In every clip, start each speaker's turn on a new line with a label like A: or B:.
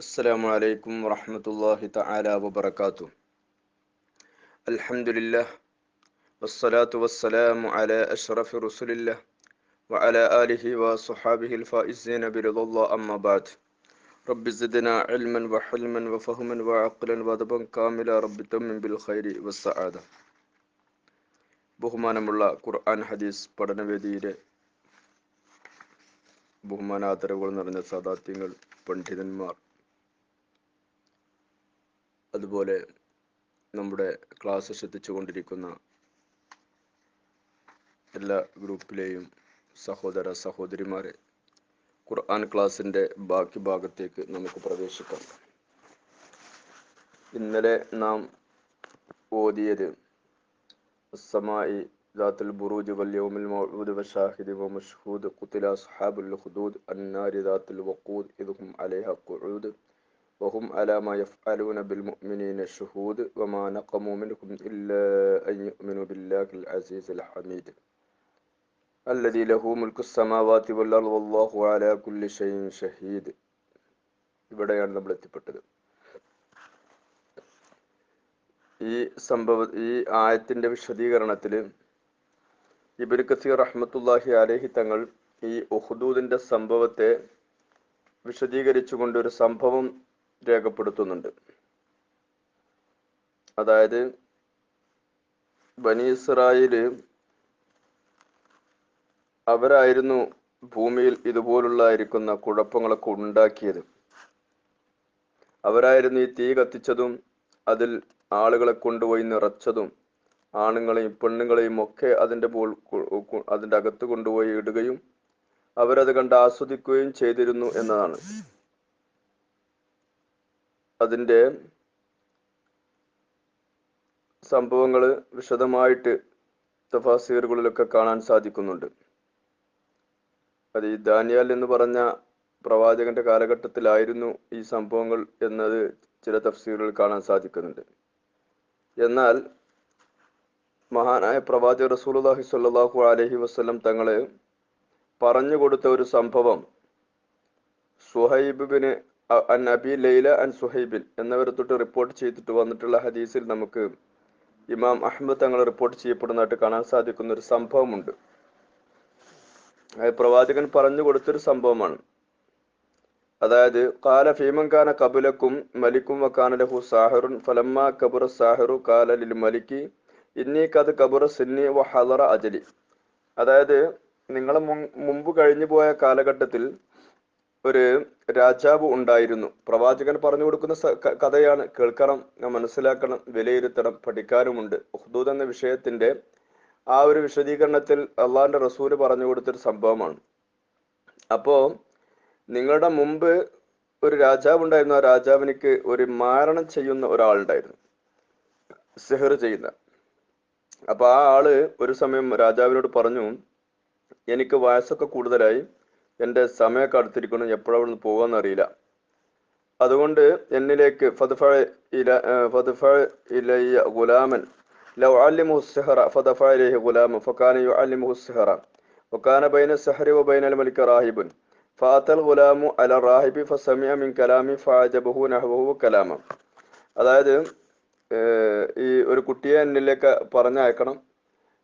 A: السلام عليكم ورحمة الله تعالى وبركاته الحمد لله والصلاة والسلام على أشرف رسل الله وعلى آله وصحابه الفائزين برضا الله أما بعد رب زدنا علما وحلما وفهما وعقلا وادبا كاملا رب تمن بالخير والسعادة ബഹുമാനമുള്ള ഖുർആൻ ഹദീസ് പഠനവേദിയിലെ ബഹുമാനാദരവുകൾ നിറഞ്ഞ സാദാത്യങ്ങൾ പണ്ഡിതന്മാർ അതുപോലെ നമ്മുടെ ക്ലാസ് ശ്രദ്ധിച്ചുകൊണ്ടിരിക്കുന്ന എല്ലാ ഗ്രൂപ്പിലെയും സഹോദര സഹോദരിമാരെ ഖുർആൻ ക്ലാസിൻ്റെ ബാക്കി ഭാഗത്തേക്ക് നമുക്ക് പ്രവേശിക്കാം ഇന്നലെ നാം ഓതിയത് السماء ذات البروج واليوم الموعود والشاهد ومشهود قتل أصحاب الخدود النار ذات الوقود إذ هم عليها قعود وهم على ما يفعلون بالمؤمنين شهود وما نقموا منهم إلا أن يؤمنوا بالله العزيز الحميد الذي له ملك السماوات والأرض والله على كل شيء شهيد ഇവിടെയാണ് നമ്മൾ എത്തിപ്പെട്ടത് ഈ സംഭവ ഈ ആയത്തിന്റെ വിശദീകരണത്തിൽ ഇബിൻ കസീർ റഹ്മത്തുല്ലാഹി അലഹി തങ്ങൾ ഈ ഉഹ്ദൂദിന്റെ സംഭവത്തെ വിശദീകരിച്ചുകൊണ്ട് ഒരു സംഭവം രേഖപ്പെടുത്തുന്നുണ്ട്. അതായത് ബനി ഇസ്രായേൽ അവരായിരുന്നു ഭൂമിയിൽ ഇതുപോലുള്ളായിരിക്കുന്ന കുഴപ്പങ്ങളൊക്കെ ഉണ്ടാക്കിയത്. അവരായിരുന്നു ഈ തീ കത്തിച്ചതും അതിൽ ആളുകളെ കൊണ്ടുപോയി നിറച്ചതും ആണുങ്ങളെയും പെണ്ണുങ്ങളെയും ഒക്കെ അതിന്റെ പോൾ അതിന്റെ അകത്ത് കൊണ്ടുപോയി ഇടുകയും അവരത് കണ്ട് ആസ്വദിക്കുകയും ചെയ്തിരുന്നു എന്നതാണ്. അതിന്റെ സംഭവങ്ങൾ വിശദമായിട്ട് തഫാസീറുകളിലൊക്കെ കാണാൻ സാധിക്കുന്നുണ്ട്. അത് ഈ ദാനിയാൽ എന്ന് പറഞ്ഞ പ്രവാചകന്റെ കാലഘട്ടത്തിലായിരുന്നു ഈ സംഭവങ്ങൾ എന്നത് ചില തഫ്സീറുകളിൽ കാണാൻ സാധിക്കുന്നുണ്ട്. എന്നാൽ മഹാനായ പ്രവാചക റസൂലുള്ളാഹി സ്വല്ലല്ലാഹു അലൈഹി വസല്ലം തങ്ങളെ പറഞ്ഞു കൊടുത്ത ഒരു സംഭവം സുഹൈബ് സുഹൈബിന് അൻ ലൈല അൻ സുഹൈബിൻ എന്നിവരെ തൊട്ട് റിപ്പോർട്ട് ചെയ്തിട്ട് വന്നിട്ടുള്ള ഹദീസിൽ നമുക്ക് ഇമാം അഹമ്മദ് തങ്ങൾ റിപ്പോർട്ട് ചെയ്യപ്പെടുന്നതായിട്ട് കാണാൻ സാധിക്കുന്ന ഒരു സംഭവമുണ്ട് പ്രവാചകൻ പറഞ്ഞു കൊടുത്തൊരു സംഭവമാണ്. അതായത് കാല ഫീമങ്കാന കബുലക്കും മലിക്കും വക്കാനലഹു സാഹിറുൻ ഫലമ്മ കബുറ സാഹിറു കാല ലിൽ മലിക്ക് ഇന്നി കത് കബുറ സിന്നി വ ഹലറ അജലി. അതായത് നിങ്ങളെ മുമ്പ് കഴിഞ്ഞു പോയ കാലഘട്ടത്തിൽ ഒരു രാജാവ് ഉണ്ടായിരുന്നു. പ്രവാചകൻ പറഞ്ഞു കൊടുക്കുന്ന കഥയാണ് കേൾക്കണം മനസ്സിലാക്കണം വിലയിരുത്തണം പഠിക്കാനുമുണ്ട്. ഉഹ്ദൂദ് എന്ന വിഷയത്തിന്റെ ആ ഒരു വിശദീകരണത്തിൽ അള്ളാഹിന്റെ റസൂൽ പറഞ്ഞു കൊടുത്തൊരു സംഭവമാണ്. അപ്പോ നിങ്ങളുടെ മുമ്പ് ഒരു രാജാവ് ഉണ്ടായിരുന്നു. ആ രാജാവിനിക്ക് ഒരു മാരണം ചെയ്യുന്ന ഒരാളുണ്ടായിരുന്നു. സെഹർ ചെയ്യുന്ന. അപ്പൊ ആ ആൾ ഒരു സമയം രാജാവിനോട് പറഞ്ഞു എനിക്ക് വയസ്സൊക്കെ കൂടുതലായി. എൻ്റെ സമയമൊക്കെ അടുത്തിരിക്കണം എപ്പോഴവിടെ നിന്ന് പോകാന്ന് അറിയില്ല അതുകൊണ്ട് എന്നിലേക്ക് ഫദ്ഫ ഇല ഫദ്ഫ ഇലയ്യ ഗുലാമൻ ലൗ അല്ലിമുഹു സെഹറ ഫദഫ ഇലൈഹി ഗുലാമൻ ഫക്കാന യുഅല്ലിമുഹു സെഹറ وكان بين السحر وبين الملك راهب ഫാത്തൽ ഗുലാമു അല റാഹിബി ഫസമിയ മിൻ കലാമി ഫാജബഹു നഹ്വഹു കലാമ അതായത് ഈ ഒരു കുട്ടിയെ എന്നിലേക്ക് പറഞ്ഞയക്കണം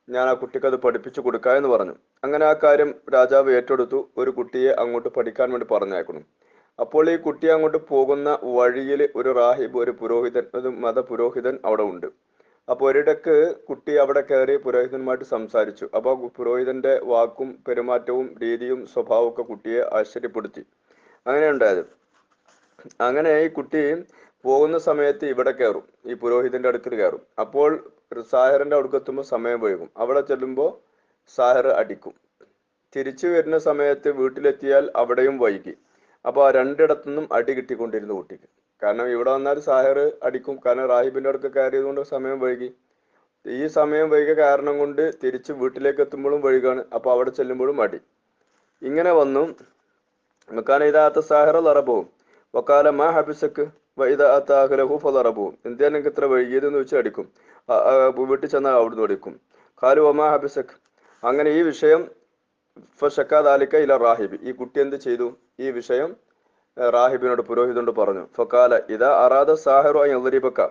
A: ഞാൻ ആ കുട്ടിക്ക് അത് പഠിപ്പിച്ചു കൊടുക്കാം എന്ന് പറഞ്ഞു. അങ്ങനെ ആ കാര്യം രാജാവ് ഏറ്റെടുത്തു. ഒരു കുട്ടിയെ അങ്ങോട്ട് പഠിക്കാൻ വേണ്ടി പറഞ്ഞയക്കണം അപ്പോൾ ഈ കുട്ടി അങ്ങോട്ട് പോകുന്ന വഴിയിൽ ഒരു റാഹിബ് ഒരു പുരോഹിതൻ ഒരു മത പുരോഹിതൻ അവിടെ ഉണ്ട്. അപ്പോൾ ഒരിടക്ക് കുട്ടി അവിടെ കയറി പുരോഹിതന്മായിട്ട് സംസാരിച്ചു. അപ്പോൾ പുരോഹിതന്റെ വാക്കും പെരുമാറ്റവും രീതിയും സ്വഭാവവും ഒക്കെ കുട്ടിയെ ആശ്ചര്യപ്പെടുത്തി. അങ്ങനെ ഉണ്ടായത്. അങ്ങനെ ഈ കുട്ടി പോകുന്ന സമയത്ത് ഇവിടെ കയറും. ഈ പുരോഹിതന്റെ അടുക്കൽ കയറും. അപ്പോൾ സാഹറിന്റെ അടുക്കെത്തുമ്പോൾ സമയം വൈകും. അവിടെ ചെല്ലുമ്പോൾ സാഹർ അടിക്കും. തിരിച്ചു വരുന്ന സമയത്ത് വീട്ടിലെത്തിയാൽ അവിടെയും വൈകി. അപ്പോൾ ആ രണ്ടിടത്തുനിന്നും അടി കിട്ടിക്കൊണ്ടിരുന്നു കുട്ടിക്ക് കാരണം ഇവിടെ വന്നാൽ സാഹിർ അടിക്കും. കാരണം റാഹിബിന്റെ അടുക്ക കയറിയത് കൊണ്ട് സമയം വൈകി. ഈ സമയം വൈകിയ കാരണം കൊണ്ട് തിരിച്ച് വീട്ടിലേക്ക് എത്തുമ്പോഴും വൈകാണ്. അപ്പൊ അവിടെ ചെല്ലുമ്പോഴും അടി. ഇങ്ങനെ വന്നു. മക്കാന ഇതാത്ത സാഹിറ ലറബവും വക്കാല മാ ഹബിസക്ക്. ഇതാഹലഹു ഫലറബവും എന്തിനാ നിങ്ങൾക്ക് ഇത്ര വൈകിയതെന്ന് അടിക്കും. വീട്ടിൽ ചെന്നാൽ അവിടുന്ന് അടിക്കും. ഖാലു ഒമാ ഹബിസക്. അങ്ങനെ ഈ വിഷയം ഫഷക്കാദാലിക്ക ഇല റാഹിബ്. ഈ കുട്ടി എന്ത് ചെയ്തു? ഈ വിഷയം റാഹിബിനോട് പുരോഹിതനോട് പറഞ്ഞു. ഫക്കാല ഇതാ അറാദ സാഹിറു എതിരിപ്പക്ക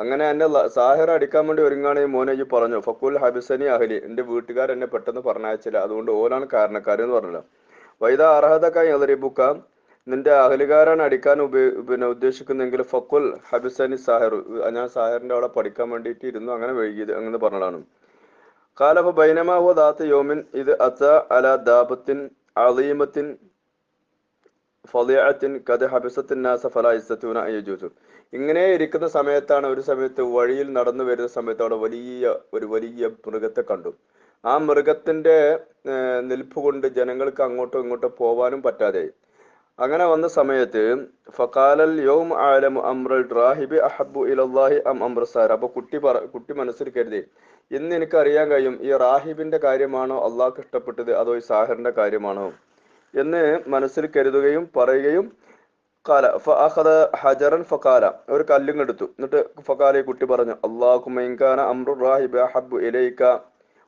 A: അങ്ങനെ എന്നെ സാഹിർ അടിക്കാൻ വേണ്ടി ഒരുങ്ങാണ് ഈ മോനെ ഈ പറഞ്ഞു. ഫക്കുൽ ഹബിസനി അഹലി. എന്റെ വീട്ടുകാർ എന്നെ പെട്ടെന്ന് പറഞ്ഞയച്ചില്ല. അതുകൊണ്ട് ഓനാണ് കാരണക്കാരെന്ന് പറഞ്ഞില്ല. വൈദ അർഹതക്ക എതിരിപ്പുക്ക നിന്റെ അഹലുകാരാണ് അടിക്കാൻ ഉപയോ പിന്നെ ഉദ്ദേശിക്കുന്നെങ്കിൽ ഫക്കുൽ ഹബിസനി സാഹിർ ഞാൻ സാഹിറിന്റെ അവിടെ പഠിക്കാൻ വേണ്ടിയിട്ട് ഇരുന്നു അങ്ങനെ വൈകിയത് അങ്ങനെ പറഞ്ഞതാണ്. കാലഫ ബൈനമാവോ ദാത്ത യോമിൻ ഇത് അത്ത അല ദാബത്തിൻ അളീമത്തിൻ ഫലിയത്തിൻ കത് ഹബിസത്തിൻ നാസ ഫല ഇസ്സത്തൂന അയ്യജൂസു ഇങ്ങനെ ഇരിക്കുന്ന സമയത്താണ് ഒരു സമയത്ത് വഴിയിൽ നടന്നു വരുന്ന സമയത്ത് അവിടെ വലിയ ഒരു വലിയ മൃഗത്തെ കണ്ടു. ആ മൃഗത്തിന്റെ നിൽപ്പ് കൊണ്ട് ജനങ്ങൾക്ക് അങ്ങോട്ടും ഇങ്ങോട്ടും പോവാനും പറ്റാതെയായി. അങ്ങനെ വന്ന സമയത്ത് ഫക്കാലൽ യോം ആലം അമ്രൽ റാഹിബി അഹബു ഇലല്ലാഹി അം അമ്രസാർ അപ്പൊ കുട്ടി പറ കുട്ടി മനസ്സിൽ കരുതി ഇന്ന് എനിക്ക് അറിയാൻ കഴിയും ഈ റാഹിബിന്റെ കാര്യമാണോ അള്ളാഹ്ക്ക് ഇഷ്ടപ്പെട്ടത് അതോ ഈ സാഹിറിന്റെ കാര്യമാണോ? എന്ന് മനസ്സിൽ കരുതുകയും പറയുകയും കാല ഫഅഖദ ഹജറൻ ഫഖാല ഒരു കല്ലും എടുത്തു. എന്നിട്ട് ഫക്കാല കുട്ടി പറഞ്ഞു അള്ളാഹുമൈൻഖാന അമ്രു റാഹിബ ഹബ്ബു ഇലൈക്ക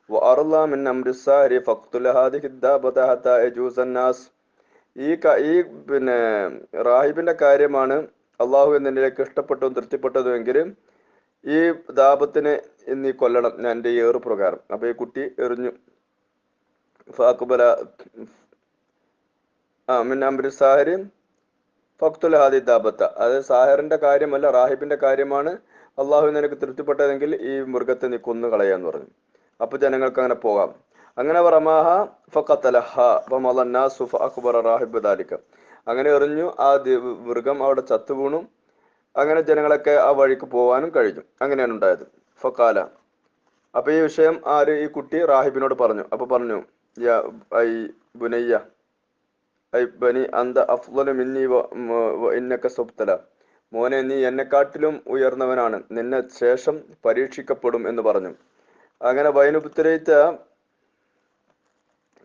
A: വഅറല്ലാ മിൻ അംരി സാരി ഫഖ്തുൽ ഹാദിഹി ദാബത ഹത്താ യജൂസന്നാസ് ഈ ഈ പിന്നെ റാഹിബിന്റെ കാര്യമാണ് അള്ളാഹു എന്നിലേക്ക് ഇഷ്ടപ്പെട്ടതും തൃപ്തിപ്പെട്ടതും എങ്കിൽ ഈ ഇന്ന് ഈ കൊല്ലണം ഞാൻ എന്റെ ഏറ് പ്രകാരം. അപ്പൊ ഈ കുട്ടി എറിഞ്ഞു. ഫാക്കുബല ആ മിൻ അമ്പരി സാഹരി ഫക്തുൽ ഹാദി ദാബത്ത അത് സാഹിറിന്റെ കാര്യമല്ല റാഹിബിന്റെ കാര്യമാണ്. അള്ളാഹു നിനക്ക് തൃപ്തിപ്പെട്ടതെങ്കിൽ ഈ മൃഗത്തെ നീ കൊന്നു കളയാന്ന് പറഞ്ഞു. അപ്പൊ ജനങ്ങൾക്ക് അങ്ങനെ പോകാം. അങ്ങനെ ഫഅക്ബറ ദാലിക. അങ്ങനെ എറിഞ്ഞു ആ മൃഗം അവിടെ ചത്തു അങ്ങനെ ജനങ്ങളൊക്കെ ആ വഴിക്ക് പോവാനും കഴിഞ്ഞു. അങ്ങനെയാണ് ഉണ്ടായത്. ഫക്കാല അപ്പൊ ഈ വിഷയം ആര് ഈ കുട്ടി റാഹിബിനോട് പറഞ്ഞു. അപ്പൊ പറഞ്ഞു ഐ ബുനയ്യ ഐ ബനി അന്ത അഫ്ലു മിന്നി വ- മ- ഇന്നക സുബ്തല. മോനെ നീ എന്നെക്കാട്ടിലും ഉയർന്നവനാണ്. നിന്നെ ശേഷം പരീക്ഷിക്കപ്പെടും എന്ന് പറഞ്ഞു. അങ്ങനെ വൈനുപുത്രയിച്ച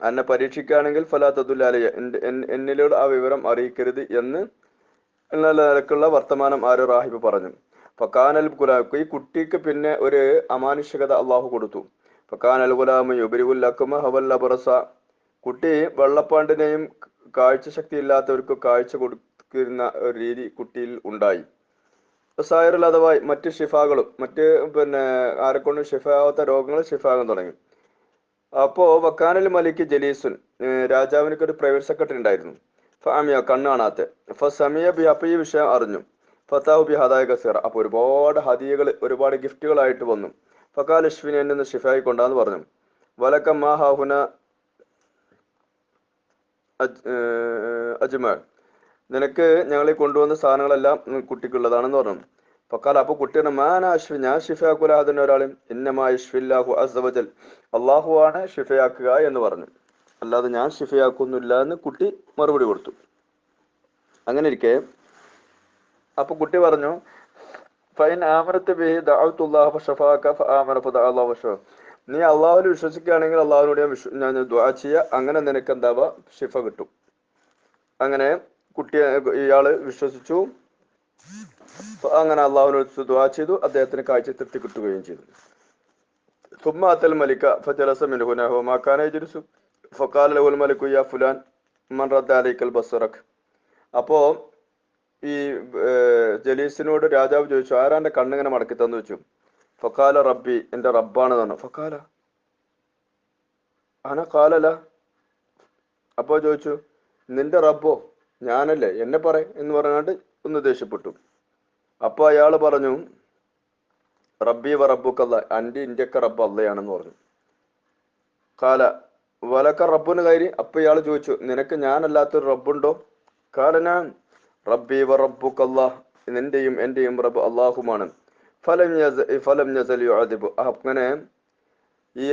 A: എന്നെ പരീക്ഷിക്കുകയാണെങ്കിൽ ഫലാത്തതുല്ലാലയ എന്നിലോട് ആ വിവരം അറിയിക്കരുത് എന്ന് എന്നുള്ള നിലക്കുള്ള വർത്തമാനം ആരോ റാഹിബ് പറഞ്ഞു. ഫക്കാനൽ ഗുലാം ഈ കുട്ടിക്ക് പിന്നെ ഒരു അമാനുഷികത അള്ളാഹു കൊടുത്തു. ഫക്കാനൽ ഗുലാമ യുബരിവുല്ലക്കുമ ബറസ കുട്ടി വെള്ളപ്പാണ്ടിനെയും കാഴ്ച ശക്തി ഇല്ലാത്തവർക്ക് കാഴ്ച കൊടുക്കുന്ന ഒരു രീതി കുട്ടിയിൽ ഉണ്ടായി. സായറിൽ അഥവാ മറ്റ് ഷിഫാകളും മറ്റ് പിന്നെ ആരെക്കൊണ്ടും ഷിഫാവാത്ത രോഗങ്ങൾ ഷിഫാകാൻ തുടങ്ങി. അപ്പോ വക്കാനൽ മലിക്ക് ജലീസുൻ രാജാവിനൊക്കെ ഒരു പ്രൈവറ്റ് സെക്രട്ടറി ഉണ്ടായിരുന്നു ഫാമിയ കണ്ണ് കാണാത്ത. ഫസമിയ ബി അപ്പൊ ഈ വിഷയം അറിഞ്ഞു. ഫത്താഹു ബി ഹദായ കസീറ അപ്പൊ ഒരുപാട് ഹദിയകൾ ഒരുപാട് ഗിഫ്റ്റുകളായിട്ട് വന്നു. ഫക്കാൽ എന്നെ ഷിഫായി കൊണ്ടാന്ന് പറഞ്ഞു. വലക്ക മാ ഹാഹുന നിനക്ക് ഞങ്ങളെ കൊണ്ടുവന്ന സാധനങ്ങളെല്ലാം കുട്ടിക്കുള്ളതാണെന്ന് പറഞ്ഞു. ഫക്കാൽ അപ്പൊ കുട്ടിയുടെ മാന അശ്വിൻ ഞാൻ ഷിഫയാക്കൂല അതിന് ഒരാളും ഇന്നമാ ഇഷ്ഫില്ലാഹു അസവജൽ അള്ളാഹു ആണ് ഷിഫയാക്കുക എന്ന് പറഞ്ഞു. അല്ലാതെ ഞാൻ ഷിഫയാക്കുന്നില്ല എന്ന് കുട്ടി മറുപടി കൊടുത്തു. അങ്ങനെ ഇരിക്കെ. അപ്പൊ കുട്ടി പറഞ്ഞു ഫൈൻ ആമരത്തെ നീ അള്ളാഹുവിൽ വിശ്വസിക്കുകയാണെങ്കിൽ അള്ളാഹുവിനോട് ഞാൻ വിശ്വ ഞാൻ ദ്വാ ചെയ്യുക അങ്ങനെ നിനക്ക് എന്താവാ? ഷിഫ കിട്ടും. അങ്ങനെ കുട്ടിയെ ഇയാൾ വിശ്വസിച്ചു. അങ്ങനെ അള്ളാഹുവിനോട് ദ്വാ ചെയ്തു. അദ്ദേഹത്തിന് കാഴ്ച തൃപ്തി കിട്ടുകയും ചെയ്തു. ثم أتى الملك فجلس من هنا وما كان يجلس فقال له الملك يا فلان من رد عليك البصرك അപ്പോ ഈ ഏർ, ജലീസിനോട് രാജാവ് ചോദിച്ചു ആരാന്റെ കണ്ണിങ്ങനെ മടക്കി തന്നു വെച്ചു ഫക്കാല റബ്ബി എന്റെ റബ്ബാണ് തന്നു ഫക്കാല അന കാലല അപ്പോ ചോദിച്ചു നിന്റെ റബ്ബോ ഞാനല്ലേ എന്നെ പറ എന്ന് പറഞ്ഞാണ്ട് ഒന്ന് ദേഷ്യപ്പെട്ടു അപ്പൊ അയാള് പറഞ്ഞു റബ്ബി വ റബ്ബുക്കല്ല അന്റെ ഇന്ത്യക്ക റബ്ബ് അല്ലയാണെന്ന് പറഞ്ഞു. കാല വലക്ക റബ്ബുന് കയറി അപ്പൊ ഇയാൾ ചോദിച്ചു നിനക്ക് ഞാനല്ലാത്തൊരു റബ്ബുണ്ടോ? കാല ഞാൻ റബ്ബി വ റബ്ബുക്കല്ല നിന്റെയും എന്റെയും റബ്ബ് അള്ളാഹുമാണ് ഫലം ഫലം അങ്ങനെ ഈ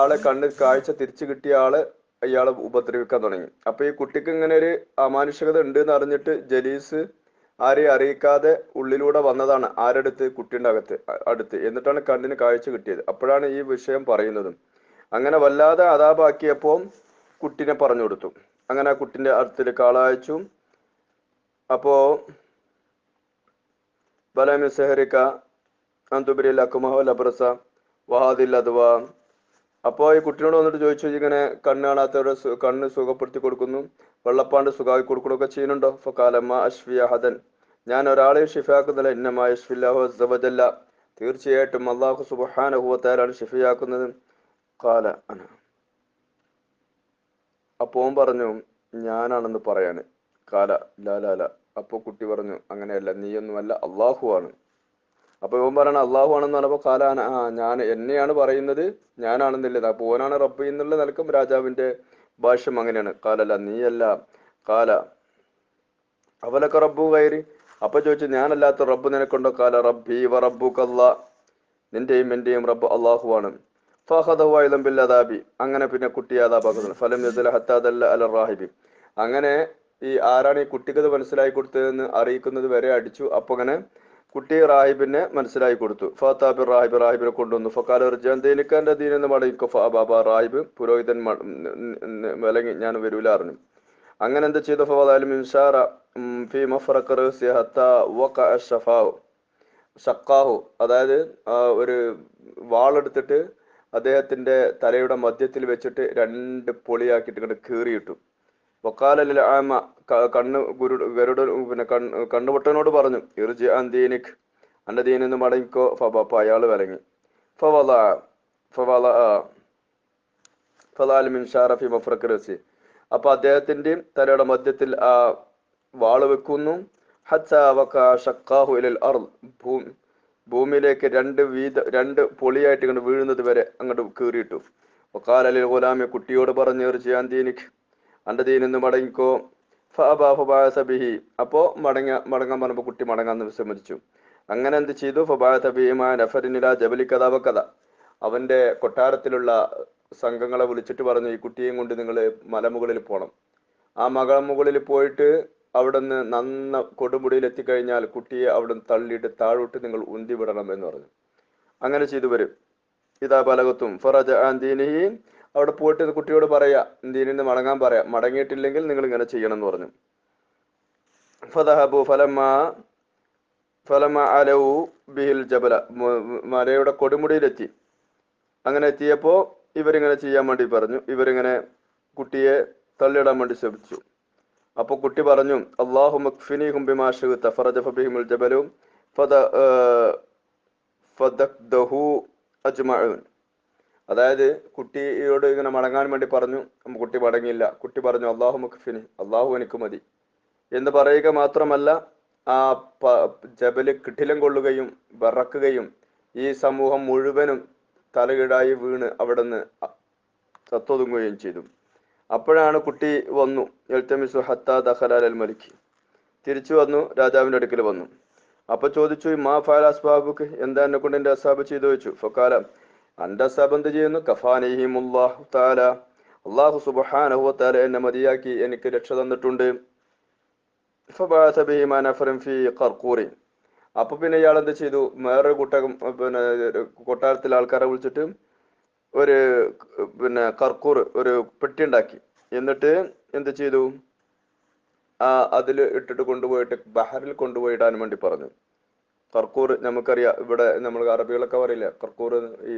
A: ആളെ കണ്ണ് കാഴ്ച തിരിച്ചു കിട്ടിയ ആൾ ഇയാളെ ഉപദ്രവിക്കാൻ തുടങ്ങി. അപ്പൊ ഈ കുട്ടിക്ക് ഇങ്ങനെ ഒരു അമാനുഷികത ഉണ്ട് എന്ന് അറിഞ്ഞിട്ട് ജലീസ് ആരെയും അറിയിക്കാതെ ഉള്ളിലൂടെ വന്നതാണ് ആരടുത്ത് കുട്ടിയുടെ അകത്ത് അടുത്ത് എന്നിട്ടാണ് കണ്ണിന് കാഴ്ച കിട്ടിയത്. അപ്പോഴാണ് ഈ വിഷയം പറയുന്നതും. അങ്ങനെ വല്ലാതെ അതാപാക്കിയപ്പോൾ കുട്ടിനെ പറഞ്ഞു കൊടുത്തു. അങ്ങനെ ആ കുട്ടിന്റെ അടുത്തിൽ കാളയച്ചു. അപ്പോ ബലാമി സെഹരിക്ക അക്കുമഹോ ലബ്രസ വഹാദിൽ അഥവാ അപ്പോൾ ഈ കുട്ടിയോട് വന്നിട്ട് ചോദിച്ചു ഇങ്ങനെ കണ്ണ് കാണാത്തവരുടെ സു- കണ്ണ് സുഖപ്പെടുത്തി കൊടുക്കുന്നു വെള്ളപ്പാണ്ട് സുഖാക്കി കൊടുക്കണമൊക്കെ ചെയ്യുന്നുണ്ടോ? അപ്പൊ കാലമ്മ അശ്വിയ അഹദൻ. ഞാൻ ഒരാളെ ഷിഫാക്കുന്നില്ല ഇന്നമായ അഷ്ഫില്ലാഹു അസ്സവജല്ല തീർച്ചയായിട്ടും അള്ളാഹു സുബഹാനഹുവത്താലാണ് ഷിഫിയാക്കുന്നത് കാല അന. അപ്പോ പറഞ്ഞു ഞാനാണെന്ന് പറയാന് കാല ലാലാല അപ്പൊ കുട്ടി പറഞ്ഞു അങ്ങനെയല്ല നീയൊന്നുമല്ല അള്ളാഹു ആണ് അപ്പൊ ഇവൻ പറയണ അള്ളാഹു ആണെന്ന് പറഞ്ഞപ്പോ കാലാന ആ ഞാൻ എന്നെയാണ് പറയുന്നത് ഞാനാണെന്നില്ലത്. അപ്പൊ ഓനാണ് റബ്ബ് എന്നുള്ള നിലക്കും രാജാവിന്റെ ഭാഷ്യം അങ്ങനെയാണ്. കാലല്ല നീയല്ല. കാല അവലൊക്കെ റബ്ബു കയറി അപ്പൊ ചോദിച്ചു ഞാനല്ലാത്ത റബ്ബ് നിനക്കുണ്ടോ? കാല റബ്ബി വ റബ്ബു കല്ല നിന്റെയും എന്റെയും റബ്ബ് അള്ളാഹു ആണ് ഫഹദവായുധം ബില്ലദാബി അങ്ങനെ പിന്നെ കുട്ടി യാഥാപാക്കുന്നു ഫലം ഹത്താദല്ല അല റാഹിബി. അങ്ങനെ ഈ ആരാണ് ഈ കുട്ടിക്കത് മനസ്സിലാക്കി കൊടുത്തതെന്ന് അറിയിക്കുന്നത് വരെ അടിച്ചു. അപ്പൊ അങ്ങനെ കുട്ടി റാഹിബിനെ മനസ്സിലായി കൊടുത്തു. ഫാത്താബിർ റാഹിബ് റാഹിബിനെ കൊണ്ടുവന്നു. ഫക്കാല ദീനിക്കാന്റെ ദീനെന്ന് മടങ്ങിക്കോ ബാബ റാഹിബ് പുരോഹിതൻ വിലങ്ങി ഞാൻ വരൂല അറിഞ്ഞു അങ്ങനെ എന്ത് ചെയ്ത? ഫവാദാലും ഇൻഷാറ ഉം, ഫി മഫറഖ റഅസി ഹത്താ വഖഅ ഷഫാഉ ഷക്കാഹു അതായത് ഒരു വാളെടുത്തിട്ട് അദ്ദേഹത്തിന്റെ തലയുടെ മധ്യത്തിൽ വെച്ചിട്ട് രണ്ട് പൊളിയാക്കിയിട്ട് ഇങ്ങോട്ട് കീറിയിട്ടു. വക്കാലിൽ ആമ കണ്ണ് ഗുരു ഗരുഡ പിന്നെ കണ്ണ് കണ്ണുപൊട്ടനോട് പറഞ്ഞു ഇർജി അൻ ദീനിക് അന്റെ നിന്ന് മടങ്ങിക്കോ. ഫബപ്പ അയാൾ വിലങ്ങി ഫവല ഫവല ഫലാലിമിൻ ഷാറഫി മഫ്രഖ് റസി. അപ്പൊ അദ്ദേഹത്തിന്റെ തലയുടെ മധ്യത്തിൽ ആ വാൾ വെക്കുന്നു. ഭൂമിയിലേക്ക് രണ്ട് വീത രണ്ട് പൊളിയായിട്ട് ഇങ്ങോട്ട് വീഴുന്നത് വരെ അങ്ങോട്ട് കീറിയിട്ടു. ഒക്കാലലിൽ ഗുലാമി കുട്ടിയോട് പറഞ്ഞു ചെയ്യാൻ ദീനിക്ക് അന്റെ ദീനിന്ന് മടങ്ങിക്കോ ഫബാഫബാസബിഹി അപ്പോ മടങ്ങ മടങ്ങാൻ പറഞ്ഞപ്പോ കുട്ടി മടങ്ങാൻ വിസമ്മതിച്ചു. അങ്ങനെ എന്ത് ചെയ്തു? ഫബാസബിഹിമായ നഫറിനില ജബലി കഥ വക്കഥ അവന്റെ കൊട്ടാരത്തിലുള്ള സംഘങ്ങളെ വിളിച്ചിട്ട് പറഞ്ഞു ഈ കുട്ടിയെയും കൊണ്ട് നിങ്ങൾ മലമുകളിൽ പോകണം ആ മകളമുകളിൽ പോയിട്ട് അവിടുന്ന് നന്ന കൊടുമുടിയിൽ എത്തിക്കഴിഞ്ഞാൽ കുട്ടിയെ അവിടുന്ന് തള്ളിയിട്ട് താഴോട്ട് നിങ്ങൾ ഉന്തി വിടണം എന്ന് പറഞ്ഞു. അങ്ങനെ ചെയ്തു വരും. ഇതാ പലകത്തും. ഫറജ ദീനിഹി അവിടെ പോയിട്ട് കുട്ടിയോട് പറയാ ഇന്ത്യയിൽ നിന്ന് മടങ്ങാൻ പറയാം? മടങ്ങിയിട്ടില്ലെങ്കിൽ നിങ്ങൾ ഇങ്ങനെ ചെയ്യണം എന്ന് പറഞ്ഞു. ഫതഹബു ഫലമാ ഫലമ അലവു ബിഹിൽ ജബല. മലയുടെ കൊടുമുടിയിലെത്തി. അങ്ങനെ എത്തിയപ്പോ ഇവരിങ്ങനെ ചെയ്യാൻ വേണ്ടി പറഞ്ഞു. ഇവരിങ്ങനെ കുട്ടിയെ തള്ളിയിടാൻ വേണ്ടി ശ്രമിച്ചു. അപ്പൊ കുട്ടി പറഞ്ഞു അള്ളാഹു മക്ഫിനിഹും ബിമാ ശിഅ്ത ഫറജ ഫബിഹിമുൽ ജബലു ഫദ അജ്മഊൻ. അതായത് കുട്ടിയോട് ഇങ്ങനെ മടങ്ങാൻ വേണ്ടി പറഞ്ഞു കുട്ടി മടങ്ങിയില്ല. കുട്ടി പറഞ്ഞു അള്ളാഹു മക്ഫിനി അള്ളാഹു എനിക്ക് മതി. എന്ന് പറയുക മാത്രമല്ല ആ ജബൽ കിട്ടിലം കൊള്ളുകയും വിറക്കുകയും ഈ സമൂഹം മുഴുവനും തലകീടായി വീണ് അവിടുന്ന് ചത്തൊതുങ്ങുകയും ചെയ്തു. അപ്പോഴാണ് കുട്ടി വന്നു എൽത്തമിസു ഹത്ത ദഹലാൽ അൽ മലിക്ക് തിരിച്ചു വന്നു രാജാവിന്റെ അടുക്കൽ വന്നു. അപ്പൊ ചോദിച്ചു മാ ഫാൽ അസ്ബാബുക്ക്? എന്താ എന്നെ കൊണ്ട് എന്റെ അസാബ് ചെയ്തു? വെച്ചു ഫക്കാല അന്റെ അസാബ് ചെയ്യുന്നു. ചെയ്യുന്നു കഫാനിഹിമുല്ലാഹു താല അള്ളാഹു സുബ്ഹാനഹു താല എന്നെ മതിയാക്കി എനിക്ക് രക്ഷ തന്നിട്ടുണ്ട്. അപ്പൊ പിന്നെ ഇയാൾ എന്ത് ചെയ്തു? വേറൊരു കൂട്ടം പിന്നെ കൊട്ടാരത്തിലെ ആൾക്കാരെ വിളിച്ചിട്ട് ഒരു പിന്നെ കർക്കൂർ ഒരു പെട്ടി ഉണ്ടാക്കി. എന്നിട്ട് എന്ത് ചെയ്തു? ആ അതിൽ ഇട്ടിട്ട് കൊണ്ടുപോയിട്ട് ബഹറിൽ കൊണ്ടുപോയിടാൻ വേണ്ടി പറഞ്ഞു. കർക്കൂർ നമുക്കറിയാം ഇവിടെ നമ്മൾ അറബികളൊക്കെ പറയില്ല കർക്കൂർ ഈ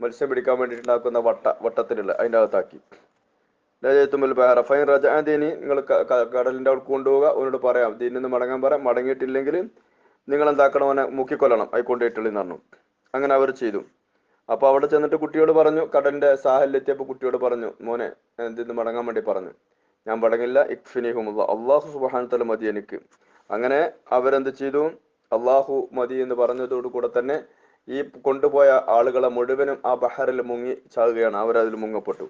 A: മത്സ്യം പിടിക്കാൻ വേണ്ടിയിട്ട് ഉണ്ടാക്കുന്ന വട്ട വട്ടത്തിലുള്ള അതിന്റെ അകത്താക്കി. ബഹറ ഫൈൻ റജാദീനി നിങ്ങൾ കടലിന്റെ അവിടെ കൊണ്ടുപോവുക അവനോട് പറയാം ദീനിൽ നിന്ന് മടങ്ങാൻ പറയാം മടങ്ങിയിട്ടില്ലെങ്കിൽ നിങ്ങൾ എന്താക്കണം അവനെ മുക്കിക്കൊല്ലണം ആയി കൊണ്ടുപോയിട്ടുള്ളെന്ന് പറഞ്ഞു. അങ്ങനെ അവർ ചെയ്തു. അപ്പൊ അവിടെ ചെന്നിട്ട് കുട്ടിയോട് പറഞ്ഞു കടലിന്റെ സാഹലിലെത്തിയപ്പോ കുട്ടിയോട് പറഞ്ഞു മോനെ എന്തിന്ന് മടങ്ങാൻ വേണ്ടി പറഞ്ഞു? ഞാൻ മടങ്ങില്ല ഇക്ഫിനിഹുമുള്ള അള്ളാഹു സുബാൻ തല മതി എനിക്ക്. അങ്ങനെ അവരെന്ത് ചെയ്തു? അള്ളാഹു മതി എന്ന് പറഞ്ഞതോടു കൂടെ തന്നെ ഈ കൊണ്ടുപോയ ആളുകളെ മുഴുവനും ആ ബഹറിൽ മുങ്ങി ചാകുകയാണ്. അവരതിൽ മുങ്ങപ്പെട്ടു.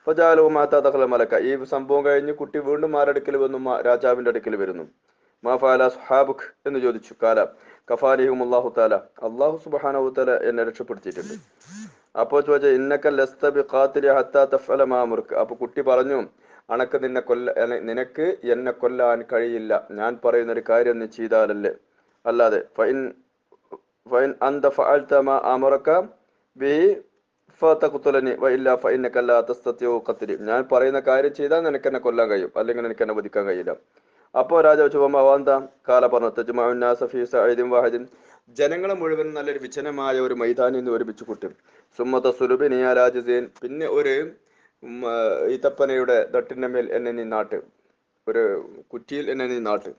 A: അപ്പൊ ജാലവും മാതാദഖല മലക്ക. ഈ സംഭവം കഴിഞ്ഞ് കുട്ടി വീണ്ടും ആരടുക്കൽ വന്നു? രാജാവിന്റെ അടുക്കൽ വരുന്നു. മാഫാല സുഹാബുഖ് എന്ന് ചോദിച്ചു. കാല കഫാലിഹും അള്ളാഹു താല അള്ളാഹു സുബാനഹു എന്നെ രക്ഷപ്പെടുത്തിയിട്ടുണ്ട്. അപ്പോ ചോദിച്ച ഇന്നക്ക ലസ്ത ബി ഖാത്തിരി ഹത്താ തഫല അപ്പൊ കുട്ടി പറഞ്ഞു അണക്ക് നിന്നെ കൊല്ല നിനക്ക് എന്നെ കൊല്ലാൻ കഴിയില്ല. ഞാൻ പറയുന്ന ഒരു കാര്യം നീ ചെയ്താലല്ലേ? അല്ലാതെ. ഫൈൻ ഫൈൻ അമറക വഇല്ല ഫഇന്നക ഞാൻ പറയുന്ന കാര്യം ചെയ്താൽ നിനക്ക് എന്നെ കൊല്ലാൻ കഴിയും. അല്ലെങ്കിൽ നിനക്ക് എന്നെ വധിക്കാൻ കഴിയില്ല. അപ്പോ രാജാവ് ചോദിച്ചു വാന്ത കാല പറഞ്ഞു ഫീ വാഹിദിൻ ജനങ്ങളെ മുഴുവൻ നല്ലൊരു വിജനമായ ഒരു മൈതാനിൽ നിന്ന് ഒരുമിച്ച് കൂട്ടും. സുലുബിനിയ രാജസേൻ പിന്നെ ഒരു ഈത്തപ്പനയുടെ തട്ടിന്റെ മേൽ എന്നെ നീ നാട്ട്. ഒരു കുറ്റിയിൽ എന്നെ നീ നാട്ട്.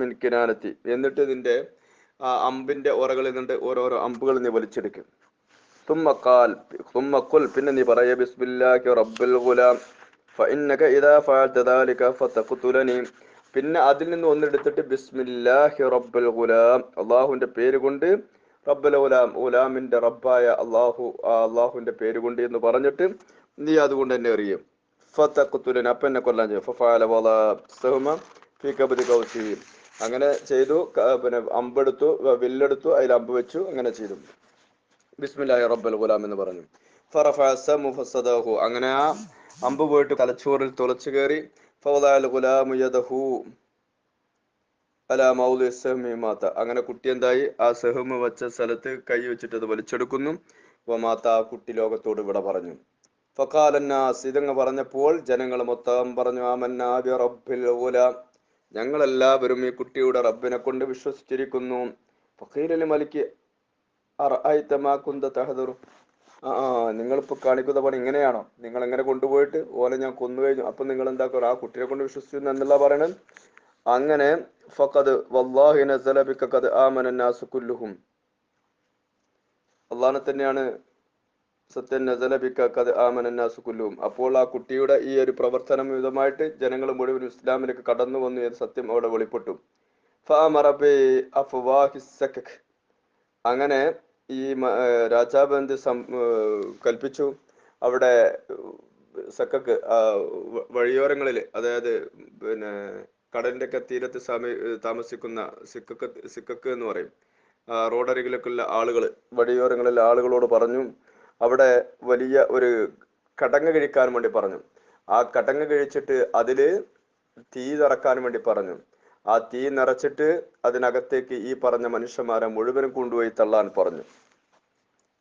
A: മിൻകിനാലത്തി എന്നിട്ട് ഇതിന്റെ ആ അമ്പിന്റെ ഉറകളിൽ നിന്ന് ഓരോരോ അമ്പുകൾ നീ വലിച്ചെടുക്കും. പിന്നെ നീ പറയ ബിസ്മില്ലാഹി റബ്ബിൽ ഗുലാം ഫഇന്നക ഇദാ ഫഅൽത ദാലിക പിന്നെ അതിൽ നിന്ന് ഒന്നെടുത്തിട്ട് ബിസ്മില്ലാഹി റബ്ബുൽ ഗുലാം. അള്ളാഹുവിന്റെ പേര് കൊണ്ട് റബ്ബുൽ ഗുലാം. ഗുലാമിന്റെ റബ്ബായ അള്ളാഹു അള്ളാഹുവിന്റെ പേര് കൊണ്ട് എന്ന് പറഞ്ഞിട്ട് നീ അതുകൊണ്ട് തന്നെ എറിയും. ഫത്തഖ്തുലനി അപ്പൊ എന്നെ കൊല്ലാൻ ചെയ്യും ഫഫഅല വള സഹമ ഫീ കബ്ദി കൗസി. അങ്ങനെ ചെയ്തു. പിന്നെ അമ്പെടുത്തു വില്ലെടുത്തു അതിൽ അമ്പ് വെച്ചു അങ്ങനെ ചെയ്തു. ബിസ്മില്ലാഹി റബ്ബൽ ഗുലാം എന്ന് പറഞ്ഞു. ഫറഫഅ സമു ഫസദഹു. അങ്ങനെ ആ അമ്പ് പോയിട്ട് തലച്ചോറിൽ തുളച്ചു കയറി. യദഹു അലാ മൗലി സഹമി മാത്ത അങ്ങനെ കുട്ടി എന്തായി? ആ സഹമ് വെച്ച സ്ഥലത്ത് കൈ വെച്ചിട്ട് അത് വലിച്ചെടുക്കുന്നു. വമാത്ത ആ കുട്ടി ലോകത്തോട് ഇവിടെ പറഞ്ഞു. ഫക്കാലന്നാസ് ഇതങ്ങ് പറഞ്ഞപ്പോൾ ജനങ്ങൾ മൊത്തം പറഞ്ഞു ആമന്നാബി റബ്ബിൽ ഉല. ഞങ്ങളെല്ലാവരും ഈ കുട്ടിയുടെ റബ്ബിനെ കൊണ്ട് വിശ്വസിച്ചിരിക്കുന്നു. ഫക്കീലി മലിക്ക് തഹദറു. ആ നിങ്ങൾ നിങ്ങളിപ്പോ കാണിക്കുന്ന പണി ഇങ്ങനെയാണോ? നിങ്ങൾ എങ്ങനെ കൊണ്ടുപോയിട്ട് ഓലെ ഞാൻ കൊന്നു കഴിഞ്ഞു അപ്പൊ നിങ്ങൾ എന്താക്കും ആ കുട്ടിയെ കൊണ്ട് വിശ്വസിക്കുന്നു എന്നല്ല പറയണത്? അങ്ങനെ ഫഖദ് വല്ലാഹി നസല ആമന നാസു കുല്ലുഹും. അള്ളാഹനെ തന്നെയാണ് സത്യൻ നസല ബിക ഖദ് ആമന നാസു കുല്ലുഹും അപ്പോൾ ആ കുട്ടിയുടെ ഈ ഒരു പ്രവർത്തനം വിധമായിട്ട് ജനങ്ങൾ മുഴുവൻ ഇസ്ലാമിലേക്ക് കടന്നു വന്നു എന്ന് സത്യം അവിടെ വെളിപ്പെട്ടു. അങ്ങനെ ഈ രാജാ ബന്ധ കൽപ്പിച്ചു. അവിടെ സക്കക്ക് വഴിയോരങ്ങളിൽ അതായത് പിന്നെ കടലിന്റെ ഒക്കെ തീരത്ത് സമീ താമസിക്കുന്ന സിക്കക്ക് സിക്കക്ക് എന്ന് പറയും. റോഡരികിലൊക്കെയുള്ള ആളുകൾ വഴിയോരങ്ങളിലെ ആളുകളോട് പറഞ്ഞു അവിടെ വലിയ ഒരു കടങ്ങ് കഴിക്കാൻ വേണ്ടി പറഞ്ഞു. ആ കടങ്ങ് കഴിച്ചിട്ട് അതിൽ തീ നിറക്കാൻ വേണ്ടി പറഞ്ഞു. ആ തീ നിറച്ചിട്ട് അതിനകത്തേക്ക് ഈ പറഞ്ഞ മനുഷ്യന്മാരെ മുഴുവനും കൊണ്ടുപോയി തള്ളാൻ പറഞ്ഞു.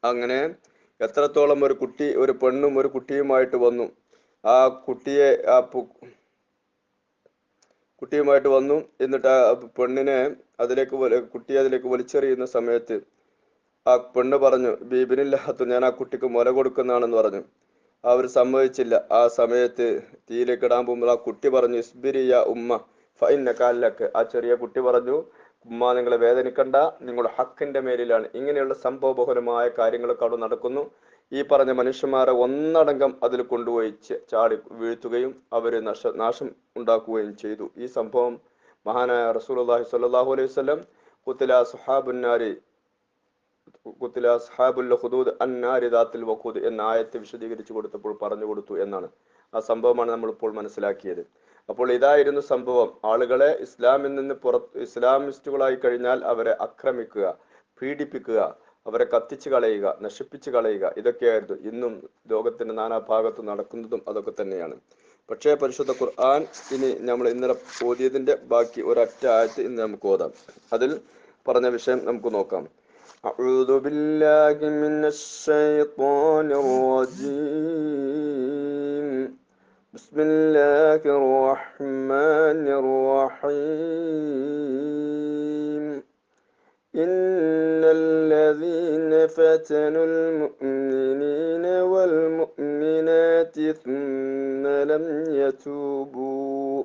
A: അങ്ങനെ എത്രത്തോളം ഒരു കുട്ടി ഒരു പെണ്ണും ഒരു കുട്ടിയുമായിട്ട് വന്നു. ആ കുട്ടിയെ ആ കുട്ടിയുമായിട്ട് വന്നു. എന്നിട്ട് ആ പെണ്ണിനെ അതിലേക്ക് കുട്ടിയെ അതിലേക്ക് വലിച്ചെറിയുന്ന സമയത്ത് ആ പെണ്ണ് പറഞ്ഞു ബീബിനില്ലാത്ത ഞാൻ ആ കുട്ടിക്ക് മുല കൊടുക്കുന്നതാണെന്ന് പറഞ്ഞു. അവർ സമ്മതിച്ചില്ല. ആ സമയത്ത് തീയിലേക്ക് ഇടാൻ പോകുമ്പോൾ ആ കുട്ടി പറഞ്ഞു ഇസ്ബിരിയ ഉമ്മ ഫൈന കാലിലക്ക് ആ ചെറിയ കുട്ടി പറഞ്ഞു ഉമ്മ നിങ്ങളെ വേദനിക്കണ്ട. നിങ്ങളുടെ ഹക്കിന്റെ മേലിലാണ്. ഇങ്ങനെയുള്ള സംഭവബഹുലമായ കാര്യങ്ങളൊക്കെ അവിടെ നടക്കുന്നു. ഈ പറഞ്ഞ മനുഷ്യന്മാരെ ഒന്നടങ്കം അതിൽ കൊണ്ടുപോയി ചാടി വീഴ്ത്തുകയും അവർ നശ നാശം ഉണ്ടാക്കുകയും ചെയ്തു. ഈ സംഭവം മഹാനായ റസൂൽ അള്ളാഹി സ്വല്ലല്ലാഹു അലൈഹി വസല്ലം കുത്തില സുഹാബുന്നാരി വഖൂദ് എന്ന ആയത്തെ വിശദീകരിച്ചു കൊടുത്തപ്പോൾ പറഞ്ഞു കൊടുത്തു എന്നാണ്. ആ സംഭവമാണ് നമ്മൾ ഇപ്പോൾ മനസ്സിലാക്കിയത്. അപ്പോൾ ഇതായിരുന്നു സംഭവം. ആളുകളെ ഇസ്ലാമിൽ നിന്ന് പുറത്ത് ഇസ്ലാമിസ്റ്റുകളായി കഴിഞ്ഞാൽ അവരെ ആക്രമിക്കുക പീഡിപ്പിക്കുക അവരെ കത്തിച്ചു കളയുക നശിപ്പിച്ചു കളയുക ഇതൊക്കെയായിരുന്നു. ഇന്നും ലോകത്തിന്റെ നാനാഭാഗത്ത് നടക്കുന്നതും അതൊക്കെ തന്നെയാണ്. പക്ഷേ പരിശുദ്ധ ഖുർആൻ ഇനി നമ്മൾ ഇന്നലെ ഓതിയതിന്റെ ബാക്കി ഒരൊറ്റ ആയത്ത് ഇന്ന് നമുക്ക് ഓതാം. അതിൽ പറഞ്ഞ വിഷയം നമുക്ക് നോക്കാം. أعوذ بالله من الشيطان الرجيم. بسم الله الرحمن الرحيم. إن الذين فتنوا المؤمنين والمؤمنات ثم لم يتوبوا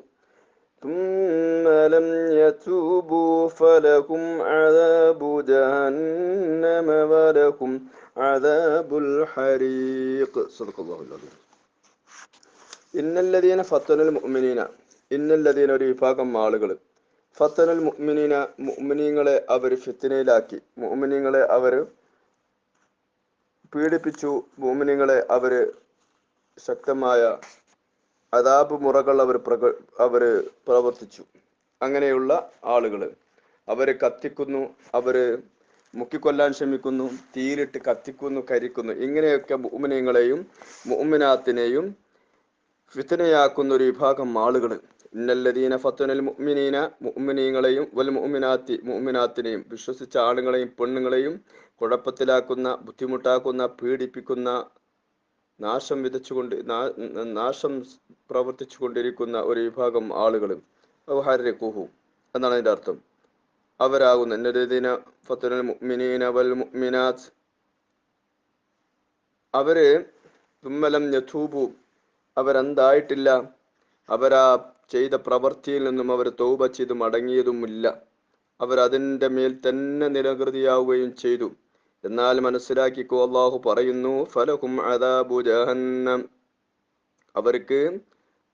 A: ثم لم يتوبوا فلهم عذاب جهنم ولهم عذاب الحريق صدق الله العظيم ഇന്നല്ലതീന ഫത്തനുൽ മുഅ്മിനീന ഇന്നല്ലതീന ഒരു വിഭാഗം ആളുകൾ ഫത്തനുൽ മുഅ്മിനീന മുഅ്മിനീങ്ങളെ അവർ ഫിത്തനയിലാക്കി മുഅ്മിനീങ്ങളെ അവർ പീഡിപ്പിച്ചു മുഅ്മിനീങ്ങളെ അവര് ശക്തമായ അതാപ് മുറകൾ അവർ പ്രക അവർ പ്രവർത്തിച്ചു. അങ്ങനെയുള്ള ആളുകൾ അവരെ കത്തിക്കുന്നു അവർ മുക്കിക്കൊല്ലാൻ ശ്രമിക്കുന്നു തീരിട്ട് കത്തിക്കുന്നു കരിക്കുന്നു. ഇങ്ങനെയൊക്കെ മുഅ്മിനീങ്ങളെയും മുഅ്മിനാത്തിനെയും ഫിത്തനയാക്കുന്ന ഒരു വിഭാഗം ആളുകൾ ഇന്നല്ലദീന ഫത്തുനൽ മുഅ്മിനീന മുഅ്മിനീങ്ങളെയും വൽ മുഅ്മിനാത്തി മുഅ്മിനാത്തിനെയും വിശ്വസിച്ച ആണുങ്ങളെയും പെണ്ണുങ്ങളെയും കുഴപ്പത്തിലാക്കുന്ന ബുദ്ധിമുട്ടാക്കുന്ന പീഡിപ്പിക്കുന്ന നാശം വിതച്ചുകൊണ്ട് നാശം പ്രവർത്തിച്ചു കൊണ്ടിരിക്കുന്ന ഒരു വിഭാഗം ആളുകൾ കുഹു എന്നാണ് അതിന്റെ അർത്ഥം. അവരാകുന്ന നരദിന ഫത്തുൽ മുഅ്മിനീന വൽ മുഅ്മിനാത്ത്. അവർ തുമ്മലം യഥൂബു അവരെന്തായിട്ടില്ല? അവരാ ചെയ്ത പ്രവൃത്തിയിൽ നിന്നും അവർ തൗബ ചെയ്ത് മടങ്ങിയതുമില്ല. അവർ അതിന്റെ മേൽ തന്നെ നിരകൃതിയാവുകയും ചെയ്തു. എന്നാൽ മനസ്സിലാക്കിക്കോ അള്ളാഹു പറയുന്നു ഫലഹും അദാബു ജഹന്നം. അവർക്ക്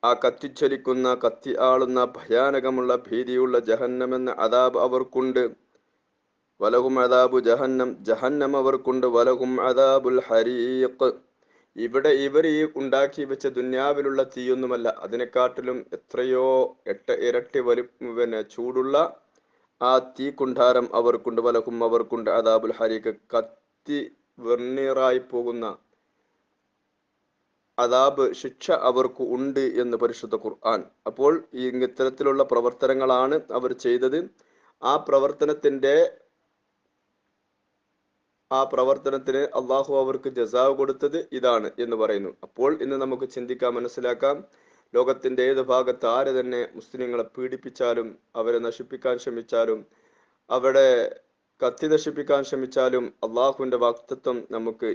A: ആ കത്തിച്ചലിക്കുന്ന കത്തി ആളുന്ന ഭയാനകമുള്ള ഭീതിയുള്ള ജഹന്നം എന്ന അദാബ് അവർക്കുണ്ട്. വലഹും അദാബു ജഹന്നം. ജഹന്നം അവർക്കുണ്ട്. വലഹും അദാബുൽ ഹരീഖ്. ഇവിടെ ഇവർ ഈ ഉണ്ടാക്കി വെച്ച ദുന്യാവിലുള്ള തീയൊന്നുമല്ല അതിനെക്കാട്ടിലും എത്രയോ എട്ട് ഇരട്ടി വലി പിന്നെ ചൂടുള്ള ആ തീ കുണ്ഠാരം അവർക്കുണ്ട് വലഹും അവർക്കുണ്ട് അദാബുൽ ഹരീഖ് കത്തി വെർണീറായി പോകുന്ന അതാബ് ശിക്ഷ അവർക്ക് ഉണ്ട് എന്ന് പരിശുദ്ധ ഖുർആൻ. അപ്പോൾ ഈ ഇത്തരത്തിലുള്ള പ്രവർത്തനങ്ങളാണ് അവർ ചെയ്തത്. ആ പ്രവർത്തനത്തിന്റെ ആ പ്രവർത്തനത്തിന് അള്ളാഹു അവർക്ക് ജസാവ് കൊടുത്തത് ഇതാണ് എന്ന് പറയുന്നു. അപ്പോൾ ഇന്ന് നമുക്ക് ചിന്തിക്കാം മനസ്സിലാക്കാം. ലോകത്തിന്റെ ഏത് ഭാഗത്ത് ആര് തന്നെ മുസ്ലിങ്ങളെ പീഡിപ്പിച്ചാലും അവരെ നശിപ്പിക്കാൻ ശ്രമിച്ചാലും അവരെ കത്തി നശിപ്പിക്കാൻ ശ്രമിച്ചാലും അള്ളാഹുവിന്റെ വാക്തത്വം നമുക്ക്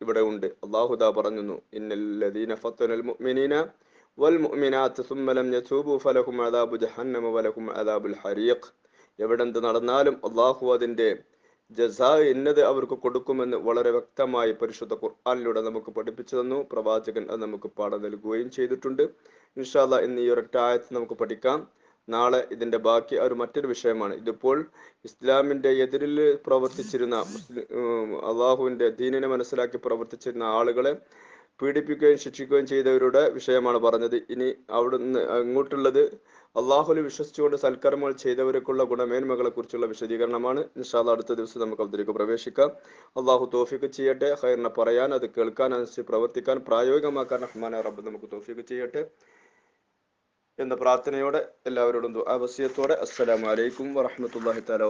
A: ഇവിടെ ഉണ്ട്. അള്ളാഹുദ പറഞ്ഞു ഇന്നല്ലദീന മുഅ്മിനീന വൽ അദാബു ജഹന്നമ അദാബുൽ ഹരീഖ്. എവിടെന്ത് നടന്നാലും അള്ളാഹു അതിന്റെ ജസാ എന്നത് അവർക്ക് കൊടുക്കുമെന്ന് വളരെ വ്യക്തമായി പരിശുദ്ധ ഖുർആാനിലൂടെ നമുക്ക് പഠിപ്പിച്ചു തന്നു. പ്രവാചകൻ അത് നമുക്ക് പാഠം നൽകുകയും ചെയ്തിട്ടുണ്ട്. ഇൻഷാല്ല ഇന്ന് ഈ ഒരൊറ്റ ആയത്ത് നമുക്ക് പഠിക്കാം. നാളെ ഇതിന്റെ ബാക്കി ഒരു മറ്റൊരു വിഷയമാണ്. ഇതിപ്പോൾ ഇസ്ലാമിന്റെ എതിരിൽ പ്രവർത്തിച്ചിരുന്ന അള്ളാഹുവിന്റെ ദീനിനെ മനസ്സിലാക്കി പ്രവർത്തിച്ചിരുന്ന ആളുകളെ പീഡിപ്പിക്കുകയും ശിക്ഷിക്കുകയും ചെയ്തവരുടെ വിഷയമാണ് പറഞ്ഞത്. ഇനി അവിടുന്ന് അങ്ങോട്ടുള്ളത് അള്ളാഹുൽ വിശ്വസിച്ചുകൊണ്ട് സൽക്കർമ്മങ്ങൾ ചെയ്തവർക്കുള്ള ഗുണമേന്മകളെ കുറിച്ചുള്ള വിശദീകരണമാണ്. നിഷാദ് അടുത്ത ദിവസം നമുക്ക് അതിലേക്ക് പ്രവേശിക്കാം. അള്ളാഹു തോഫിക്ക് ചെയ്യട്ടെ. ഹൈറിനെ പറയാൻ അത് കേൾക്കാൻ അനുസരിച്ച് പ്രവർത്തിക്കാൻ പ്രായോഗികമാക്കാൻ അഹ്മാന റബ്ബ് നമുക്ക് തോഫിക്ക് ചെയ്യട്ടെ എന്ന പ്രാർത്ഥനയോടെ എല്ലാവരോടും അവസ്യത്തോടെ അസ്സലാമു അലൈക്കും വറഹ്മത്തുള്ളാഹി തആല